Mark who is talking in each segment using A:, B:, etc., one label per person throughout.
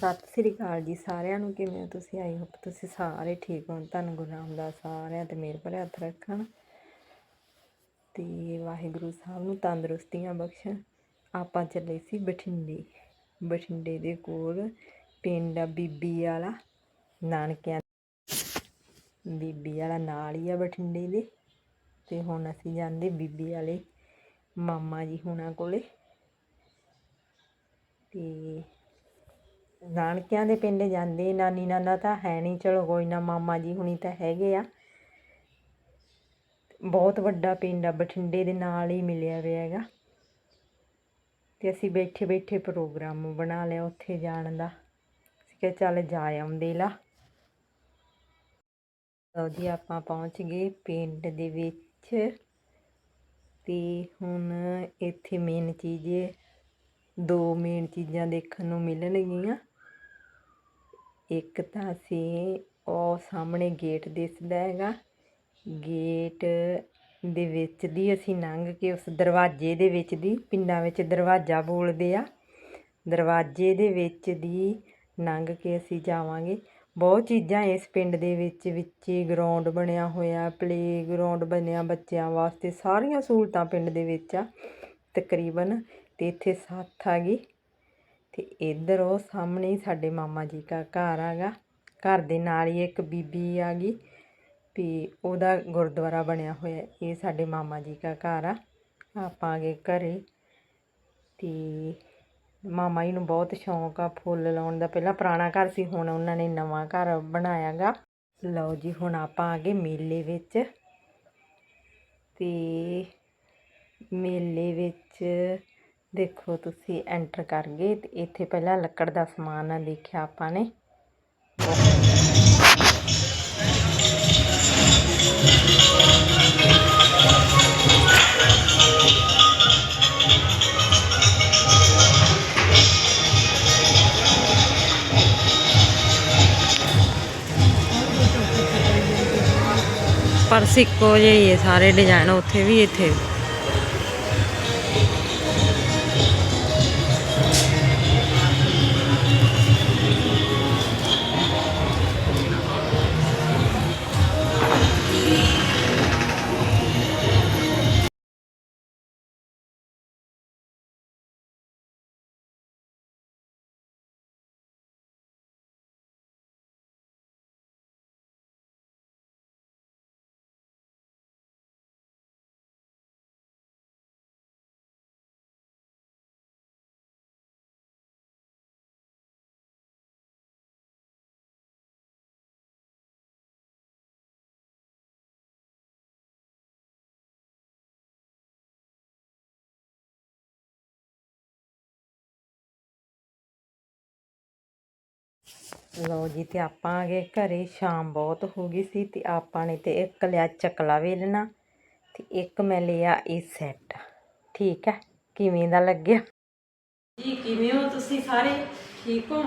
A: ਸਤਿ ਸ੍ਰੀ ਅਕਾਲ ਜੀ ਸਾਰਿਆਂ ਨੂੰ, ਕਿਵੇਂ ਹੋ ਤੁਸੀਂ? ਆਈ ਹੋਪ ਤੁਸੀਂ ਸਾਰੇ ਠੀਕ ਹੋ ਧੰਨ ਗੁਰੂ ਰਾਮਦਾਸ ਸਾਰਿਆਂ ਤੇ ਮੇਰ ਭਰੇ ਹੱਥ ਰੱਖਣ। ਤੇ ਵਾਹਿਗੁਰੂ ਸਾਹਿਬ ਨੂੰ ਤੰਦਰੁਸਤੀਆਂ ਬਖਸ਼ਣ। ਆਪਾਂ ਚੱਲੇ ਸੀ ਬਠਿੰਡੇ। ਬਠਿੰਡੇ ਦੇ ਕੋਲ ਪਿੰਡ ਆ ਬੀਬੀ ਵਾਲਾ, ਨਾਨਕਿਆਂ ਬੀਬੀ ਵਾਲਾ ਨਾਲ ਹੀ ਆ ਬਠਿੰਡੇ ਦੇ। ਤੇ ਹੁਣ ਅਸੀਂ ਜਾਂਦੇ ਬੀਬੀ ਵਾਲੇ ਮਾਮਾ ਜੀ ਹੁਣਾਂ ਕੋਲੇ। ਤੇ ਨਾਨਕਿਆਂ ਦੇ ਪਿੰਡ ਜਾਂਦੇ, ਨਾਨੀ ਨਾਨਾ ਤਾਂ ਹੈ ਨਹੀਂ ਚਲੋ ਕੋਈ ਨਾ ਮਾਮਾ ਜੀ ਹੁਣੀ ਤਾਂ ਹੈਗੇ ਆ। ਬਹੁਤ ਵੱਡਾ ਪਿੰਡ ਆ, ਬਠਿੰਡੇ ਦੇ ਨਾਲ ਹੀ ਮਿਲਿਆ ਹੋਇਆ ਹੈਗਾ। ਤੇ ਅਸੀਂ ਬੈਠੇ ਬੈਠੇ ਪ੍ਰੋਗਰਾਮ ਬਣਾ ਲਿਆ ਉੱਥੇ ਜਾਣ ਦਾ। ਅਸੀਂ ਕਿਹਾ ਚੱਲ ਜਾ ਆਉਂਦੇ ਲਾ। ਲਓ ਜੀ ਆਪਾਂ ਪਹੁੰਚ ਗਏ ਪਿੰਡ ਦੇ ਵਿੱਚ। ਤੇ ਹੁਣ ਇੱਥੇ ਮੇਨ ਚੀਜ਼ ਦੋ ਮੇਨ ਚੀਜ਼ਾਂ ਦੇਖਣ ਨੂੰ ਮਿਲਣਗੀਆਂ ਇੱਕ ਤਾਂ ਅਸੀਂ ਉਹ ਸਾਹਮਣੇ ਗੇਟ ਦਿਸਦਾ ਹੈਗਾ। ਗੇਟ ਦੇ ਵਿੱਚ ਦੀ ਅਸੀਂ ਲੰਘ ਕੇ ਉਸ ਦਰਵਾਜ਼ੇ ਦੇ ਵਿੱਚ ਦੀ, ਪਿੰਡਾਂ ਵਿੱਚ ਦਰਵਾਜ਼ਾ ਬੋਲਦੇ ਆ। ਦਰਵਾਜ਼ੇ ਦੇ ਵਿੱਚ ਦੀ ਲੰਘ ਕੇ ਅਸੀਂ ਜਾਵਾਂਗੇ। ਬਹੁਤ ਚੀਜ਼ਾਂ ਇਸ ਪਿੰਡ ਦੇ ਵਿੱਚ ਵਿੱਚ ਗਰਾਊਂਡ ਬਣਿਆ ਹੋਇਆ ਪਲੇ ਗਰਾਊਂਡ ਬਣਿਆ ਬੱਚਿਆਂ ਵਾਸਤੇ, ਸਾਰੀਆਂ ਸਹੂਲਤਾਂ ਪਿੰਡ ਦੇ ਵਿੱਚ ਆ, ਤਕਰੀਬਨ ਤੇ ਇੱਥੇ ਸੱਥ ਆ ਗਈ ਤੇ ਇੱਧਰ ਉਹ ਸਾਹਮਣੇ ਸਾਡੇ ਮਾਮਾ ਜੀ ਦਾ ਘਰ ਆਗਾ ਘਰ ਦੇ ਨਾਲ ਹੀ ਇੱਕ ਬੀਬੀ ਆ ਗਈ ਵੀ ਉਹਦਾ ਗੁਰਦੁਆਰਾ ਬਣਿਆ ਹੋਇਆ ਇਹ ਸਾਡੇ ਮਾਮਾ ਜੀ ਦਾ ਘਰ ਆ। ਆਪਾਂ ਆ ਗਏ ਘਰੇ ਤੇ ਮਾਮਾ ਜੀ ਨੂੰ ਬਹੁਤ ਸ਼ੌਂਕ ਆ ਫੁੱਲ ਲਾਉਣ ਦਾ। ਪਹਿਲਾਂ ਪੁਰਾਣਾ ਘਰ ਸੀ, ਹੁਣ ਉਹਨਾਂ ਨੇ ਨਵਾਂ ਘਰ ਬਣਾਇਆਗਾ ਲਓ ਜੀ, ਹੁਣ ਆਪਾਂ ਆ ਗਏ ਮੇਲੇ ਵਿੱਚ ਤੇ ਮੇਲੇ ਵਿੱਚ ਦੇਖੋ ਤੁਸੀਂ ਐਂਟਰ ਕਰ ਗਏ ਤੇ ਇੱਥੇ ਪਹਿਲਾਂ ਲੱਕੜ ਦਾ ਸਮਾਨ ਆ ਦੇਖਿਆ ਆਪਾਂ ਨੇ। ਪਰ ਇੱਕੋ ਜਿਹੇ ਹੈ ਸਾਰੇ ਡਿਜ਼ਾਈਨ ਉੱਥੇ ਵੀ ਇੱਥੇ। ਵੀ ਲਓ ਜੀ ਤੇ ਆਪਾਂ ਆ ਗਏ ਘਰੇ, ਸ਼ਾਮ ਬਹੁਤ ਹੋ ਗਈ ਸੀ ਤੇ ਆਪਾਂ ਨੇ ਤੇ ਇੱਕ ਲਿਆ ਚਕਲਾ ਵੇਲਣਾ ਤੇ ਇੱਕ ਮੈਂ ਲਿਆ ਇਹ ਸੈੱਟ। ਠੀਕ ਹੈ? ਕਿਵੇਂ ਦਾ ਲੱਗਿਆ? ਜੀ, ਕਿਵੇਂ ਹੋ ਤੁਸੀਂ ਸਾਰੇ? ਠੀਕ ਹੋ?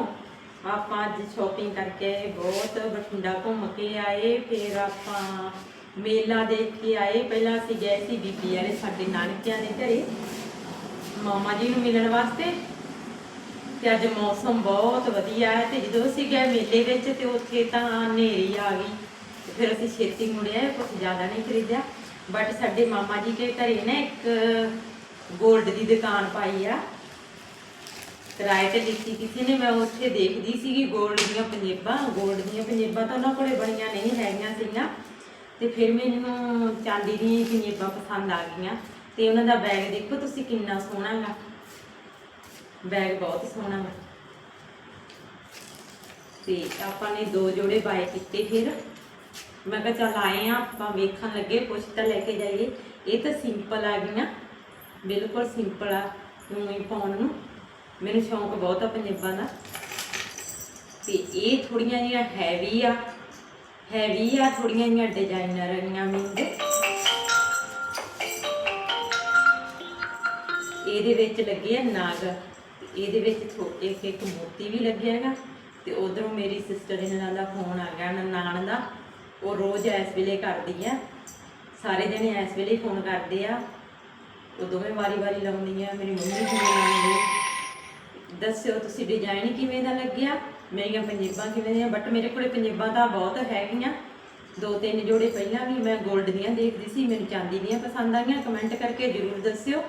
A: ਆਪਾਂ ਅੱਜ ਸ਼ਾਪਿੰਗ ਕਰਕੇ ਆਏ, ਬਹੁਤ ਬਠਿੰਡਾ ਘੁੰਮ ਕੇ ਆਏ, ਫਿਰ ਆਪਾਂ ਮੇਲਾ ਦੇਖ ਕੇ ਆਏ। ਪਹਿਲਾਂ ਅਸੀਂ ਗਏ ਸੀ ਬੀਬੀ ਵਾਲੇ ਸਾਡੇ ਨਾਨਕਿਆਂ ਦੇ ਘਰੇ। ਮਾਮਾ ਜੀ ਨੂੰ ਮਿਲਣ ਵਾਸਤੇ। ਤੇ ਅੱਜ ਮੌਸਮ ਬਹੁਤ ਵਧੀਆ ਹੈ ਤੇ ਜਦੋਂ ਅਸੀਂ ਗਏ ਮੇਲੇ ਵਿੱਚ ਤੇ ਉੱਥੇ ਤਾਂ ਹਨੇਰੀ ਆ ਗਈ। ਫਿਰ ਅਸੀਂ ਛੇਤੀ ਮੁੜਿਆ ਕੁਝ ਜ਼ਿਆਦਾ ਨਹੀਂ ਖਰੀਦਿਆ। ਬਟ ਸਾਡੇ ਮਾਮਾ ਜੀ ਦੇ ਘਰੇ ਨਾ ਇੱਕ 골ਡ ਦੀ ਦੁਕਾਨ ਪਾਈ ਆ। ਕਿਰਾਏ ਤੇ ਦਿੱਤੀ ਕਿਸੇ ਨੇ, ਮੈਂ ਉੱਥੇ ਦੇਖਦੀ ਸੀਗੀ 골ਡ ਦੀਆਂ ਪੰਜੇਬਾਂ। 골ਡ ਦੀਆਂ ਪੰਜੇਬਾਂ ਤਾਂ ਉਹਨਾਂ ਕੋਲੇ ਬਣੀਆਂ ਨਹੀਂ ਹੈਗੀਆਂ ਸੀਗੀਆਂ। ਤੇ ਫਿਰ ਮੈਨੂੰ ਚਾਂਦੀ ਦੀਆਂ ਪੰਜੇਬਾਂ ਪਸੰਦ ਆ ਗਈਆਂ। ਤੇ ਉਹਨਾਂ ਦਾ ਬੈਗ ਦੇਖੋ ਤੁਸੀਂ ਕਿੰਨਾ ਸੋਹਣਾ ਹੈਗਾ। ਬੈਗ ਬਹੁਤ ਸੋਹਣਾ ਹੈ ਤੇ ਆਪਾਂ ਨੇ ਦੋ ਜੋੜੇ ਬਾਏ ਕੀਤੇ ਫਿਰ। ਮੈਂ ਕਿਹਾ ਚੱਲ ਆਏ ਆ, ਆਪਾਂ ਵੇਖਣ ਲੱਗੇ ਕੁਛ ਤਾਂ ਲੈ ਕੇ ਜਾਈਏ। ਇਹ ਤਾਂ ਸਿੰਪਲ ਆ ਗਈਆਂ। ਬਿਲਕੁਲ ਸਿੰਪਲ ਆ, ਉਵੇਂ ਪਾਉਣ ਨੂੰ। ਮੈਨੂੰ ਸ਼ੌਂਕ ਬਹੁਤ ਆ ਪੰਜਾਬਾਂ ਦਾ। ਤੇ ਇਹ ਥੋੜੀਆਂ ਜਿਹੀਆਂ ਹੈਵੀ ਆ। ਹੈਵੀ ਆ, ਥੋੜੀਆਂ ਜਿਹੀਆਂ ਡਿਜ਼ਾਈਨਰ ਆਈਆਂ ਮੀਨਸ ਇਹਦੇ ਵਿੱਚ ਲੱਗੇ ਆ ਨਾਗ। ਇਹਦੇ ਵਿੱਚ ਥੋ- ਇੱਕ ਇੱਕ ਮੋਤੀ ਵੀ ਲੱਗਿਆ ਹੈਗਾ ਤੇ ਉਧਰੋਂ ਮੇਰੀ ਸਿਸਟਰ ਇਹਨਾਂ ਦਾ ਫੋਨ ਆ ਗਿਆ ਨਾਨ ਦਾ। ਉਹ ਰੋਜ਼ ਇਸ ਵੇਲੇ ਕਰਦੀ ਆ। ਸਾਰੇ ਜਣੇ ਇਸ ਵੇਲੇ ਫੋਨ ਕਰਦੇ ਆ। ਉਹ ਦੋਵੇਂ ਵਾਰੀ ਵਾਰੀ ਲਾਉਂਦੀ ਆ, ਮੇਰੀ ਮੰਮੀ ਫੋਨ ਲਾਉਂਦੀ ਦੱਸਿਓ ਤੁਸੀਂ ਡਿਜ਼ਾਈਨ ਕਿਵੇਂ ਦਾ ਲੱਗਿਆ? ਮੇਰੀਆਂ ਪੰਜੇਬਾਂ ਕਿਵੇਂ ਦੀਆਂ? ਬਟ ਮੇਰੇ ਕੋਲੇ ਪੰਜੇਬਾਂ ਤਾਂ ਬਹੁਤ ਹੈਗੀਆਂ। ਦੋ ਤਿੰਨ ਜੋੜੇ ਪਹਿਲਾਂ ਵੀ ਮੈਂ 골ਡ ਦੀਆਂ ਦੇਖਦੀ ਸੀ, ਮੈਨੂੰ ਚਾਂਦੀ ਦੀਆਂ ਪਸੰਦ ਆ ਗਈਆਂ ਕਮੈਂਟ ਕਰਕੇ ਜਰੂਰ ਦੱਸਿਓ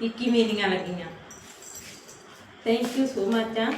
A: ਕਿ ਕਿਵੇਂ ਦੀਆਂ ਲੱਗੀਆਂ। ਥੈਂਕ ਯੂ ਸੋ ਮਚ ਆ